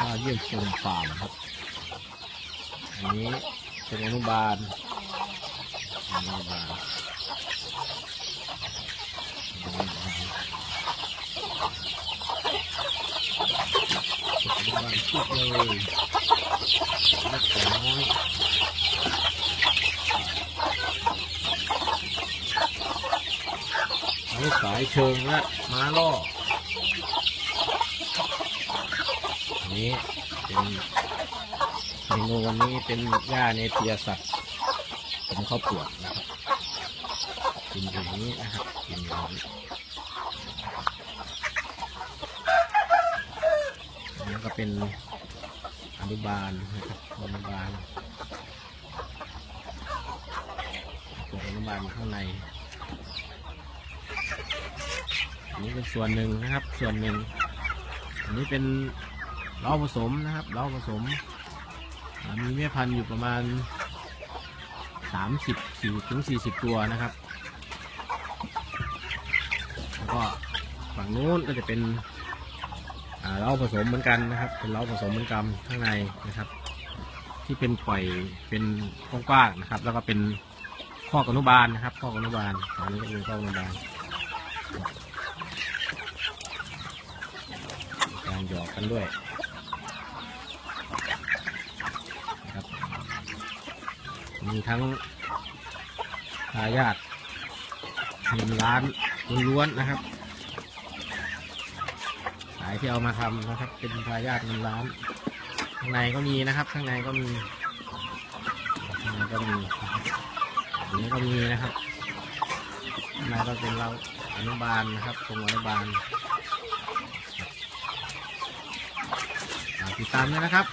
มาเยี่ยมชมฟาร์มครับ อันนี้เป็นอนุบาลอนุบาลอนุบาลอนุบาลชุดเลยเล็กแต่น้อยอันนี้สายเชิงและม้าล่อ อั นี้เป็นเมนูวันนี้เป็นหญ้าเนเปียสัตว์เป็นข้าวเปลือกนะครับกินอย่างนี้นะครับกินอย่างนี้อันนี้ก็เป็นอนุบาลนะครับอนุบาลตัวอนุบาลอยู่ข้างในอันนี้เป็นส่วนหนึ่งนะครับ ส่วนหนึ่งอันนี้เป็น ล้าผสมนะครับเล้าผสม มีแม่พันธุ์อยู่ประมาณสามสิบถึงสี่สิบตัวนะครับแล้วก็ฝั่งนู้นก็จะเป็นเล้าผสมเหมือนกันนะครับ เป็นเล้าผสมเหมือนกันข้างในนะครับ ที่เป็นปล่อยเป็นกว้างๆนะครับ แล้วก็เป็นข้อกนุบาลนะครับข้อกนุบาลอันนี้ก็เป็นข้อกนุบาลการหยอกกันด้วยนะครับ มีทั้งทายาทเงินล้านล้วนๆนะครับ สายที่เอามาทำนะครับ เป็นทายาทเงินล้าน ข้างในก็มีนะครับ ข้างในก็มีข้างในก็มีอันนี้ก็มีนะครับข้างในก็เป็นเราอนุบาลนะครับตรงอนุบาลติดตามด้วยนะครับ